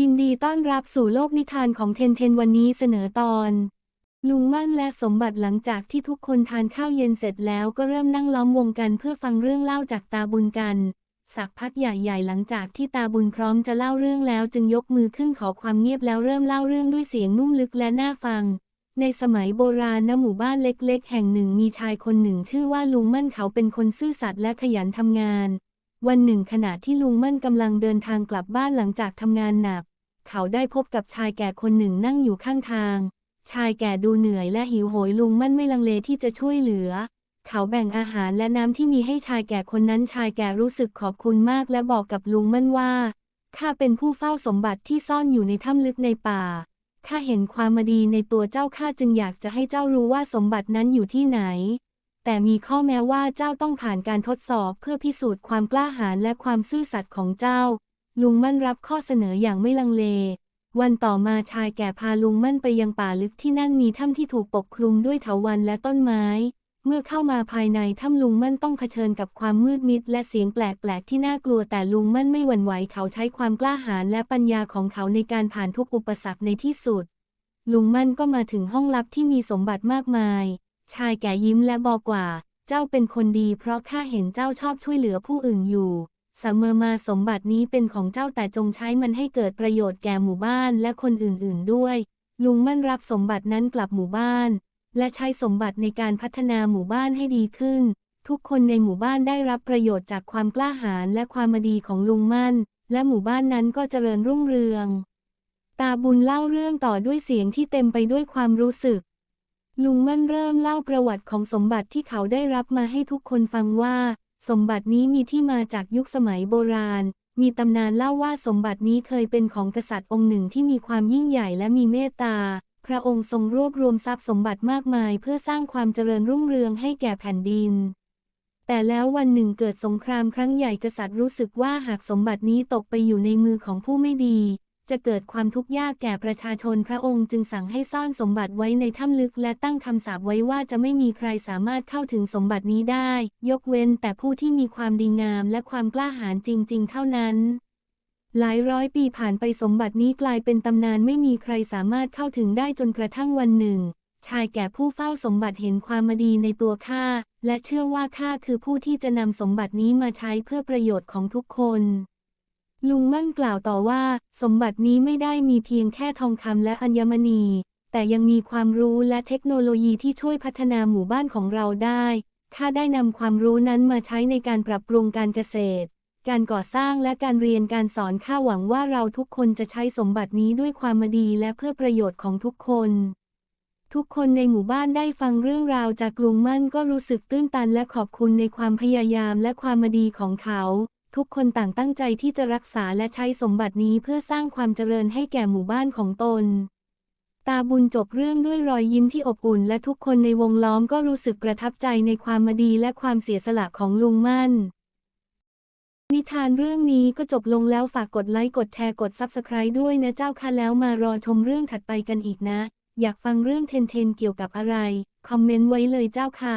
ยินดีต้อนรับสู่โลกนิทานของเทนเทนวันนี้เสนอตอน ลุงมั่นและสมบัติหลังจากที่ทุกคนทานข้าวเย็นเสร็จแล้วก็เริ่มนั่งล้อมวงกันเพื่อฟังเรื่องเล่าจากตาบุญกัน สักพักใหญ่ๆหลังจากที่ตาบุญพร้อมจะเล่าเรื่องแล้วจึงยกมือขึ้นขอความเงียบแล้วเริ่มเล่าเรื่องด้วยเสียงนุ่มลึกและน่าฟัง ในสมัยโบราณณหมู่บ้านเล็ก ๆ แห่งหนึ่งมีชายคนหนึ่งชื่อว่าลุงมั่นเขาเป็นคนซื่อสัตย์และขยันทำงาน วันหนึ่งขณะที่ลุงมั่นกำลังเดินทางกลับบ้านหลังจากทำงานหนัก เขาได้พบกับชายแก่คนหนึ่งนั่งอยู่ข้างทาง ชายแก่ดูเหนื่อยและหิวโหยลุงมั่นไม่ลังเลที่จะช่วยเหลือ เขาแบ่งอาหารและน้ำที่มีให้ชายแก่คนนั้นชายแก่รู้สึกขอบคุณมากและบอกกับลุงมั่นว่าข้าเป็นผู้เฝ้าสมบัติที่ซ่อนอยู่ในถ้ำลึกในป่าข้าเห็นความมดีในตัวเจ้าข้าจึงอยากจะให้เจ้ารู้ว่าสมบัตินั้นอยู่ที่ไหน แต่มีข้อแม้ว่าเจ้าต้องผ่านการทดสอบเพื่อพิสูจน์ความกล้าหาญและความซื่อสัตย์ของเจ้า ลุงมั่นรับข้อเสนออย่างไม่ลังเล วันต่อมาชายแก่พาลุงมั่นไปยังป่าลึกที่นั่นมีถ้ำที่ถูกปกคลุมด้วยเถาวัลย์และต้นไม้ เมื่อเข้ามาภายในถ้ำลุงมั่นต้องเผชิญกับความมืดมิดและเสียงแปลกๆที่น่ากลัวแต่ลุงมั่นไม่หวั่นไหวเขาใช้ความกล้าหาญและปัญญาของเขาในการผ่านทุกอุปสรรคในที่สุด ลุงมั่นก็มาถึงห้องลับที่มีสมบัติมากมาย ชายแก่ยิ้มและบอกว่า เจ้าเป็นคนดี เพราะข้าเห็นเจ้าชอบช่วยเหลือผู้อื่นอยู่เสมอมาสมบัตินี้เป็นของเจ้าแต่จงใช้มันให้เกิดประโยชน์แก่หมู่บ้านและคนอื่นๆด้วย ลุงมั่นรับสมบัตินั้นกลับหมู่บ้าน และใช้สมบัติในการพัฒนาหมู่บ้านให้ดีขึ้น ทุกคนในหมู่บ้านได้รับประโยชน์จากความกล้าหาญและความมดีของลุงมั่น และหมู่บ้านนั้นก็เจริญรุ่งเรือง ตาบุญเล่าเรื่องต่อด้วยเสียงที่เต็มไปด้วยความรู้สึก ลุงมั่นเริ่มเล่าประวัติของสมบัติที่เขาได้รับมาให้ทุกคนฟังว่า สมบัตินี้มีที่มาจากยุคสมัยโบราณ มีตำนานเล่าว่าสมบัตินี้เคยเป็นของกษัตริย์องค์หนึ่งที่มีความยิ่งใหญ่และมีเมตตา พระองค์ทรงรวบรวมทรัพย์สมบัติมากมาย เพื่อสร้างความเจริญรุ่งเรืองให้แก่แผ่นดิน แต่แล้ววันหนึ่งเกิดสงครามครั้งใหญ่กษัตริย์รู้สึกว่าหากสมบัตินี้ตกไปอยู่ในมือของผู้ไม่ดี จะเกิดความทุกข์ยากแก่ประชาชนพระองค์จึงสั่งให้ซ่อนสมบัติไว้ในถ้ำลึกและตั้งคำสาปไว้ว่าจะไม่มีใครสามารถเข้าถึงสมบัตินี้ได้ ยกเว้นแต่ผู้ที่มีความดีงามและความกล้าหาญจริง ๆ เท่านั้นหลายร้อยปีผ่านไปสมบัตินี้กลายเป็นตำนานไม่มีใครสามารถเข้าถึงได้จนกระทั่งวันหนึ่ง ชายแก่ผู้เฝ้าสมบัติเห็นความมดีในตัวข้าและเชื่อว่าข้าคือผู้ที่จะนำสมบัตินี้มาใช้เพื่อประโยชน์ของทุกคน ลุงมั่นกล่าวต่อว่า สมบัตินี้ไม่ได้มีเพียงแค่ทองคำและอัญมณี แต่ยังมีความรู้และเทคโนโลยีที่ช่วยพัฒนาหมู่บ้านของเราได้ข้าได้นำความรู้นั้นมาใช้ในการปรับปรุงการเกษตร การก่อสร้างและการเรียนการสอนข้าหวังว่าเราทุกคนจะใช้สมบัตินี้ด้วยความมาดีและเพื่อประโยชน์ของทุกคน ทุกคนในหมู่บ้านได้ฟังเรื่องราวจากลุงมั่นก็รู้สึกตื้นตันและขอบคุณในความพยายามและความมาดีของเขา ทุกคนต่างตั้งใจที่จะรักษาและใช้สมบัตินี้เพื่อสร้างความเจริญให้แก่หมู่บ้านของตน ตาบุญจบเรื่องด้วยรอยยิ้มที่อบอุ่น และทุกคนในวงล้อมก็รู้สึกประทับใจในความมาดีและความเสียสละของลุงมั่น นิทานเรื่องนี้ก็จบลงแล้วฝากกดไลค์กดแชร์กด Subscribe ด้วยนะเจ้าค่ะแล้วมารอชมเรื่องถัดไปกันอีกนะ อยากฟังเรื่องเทนเทนเกี่ยวกับอะไร คอมเมนต์ไว้เลยเจ้าค่ะ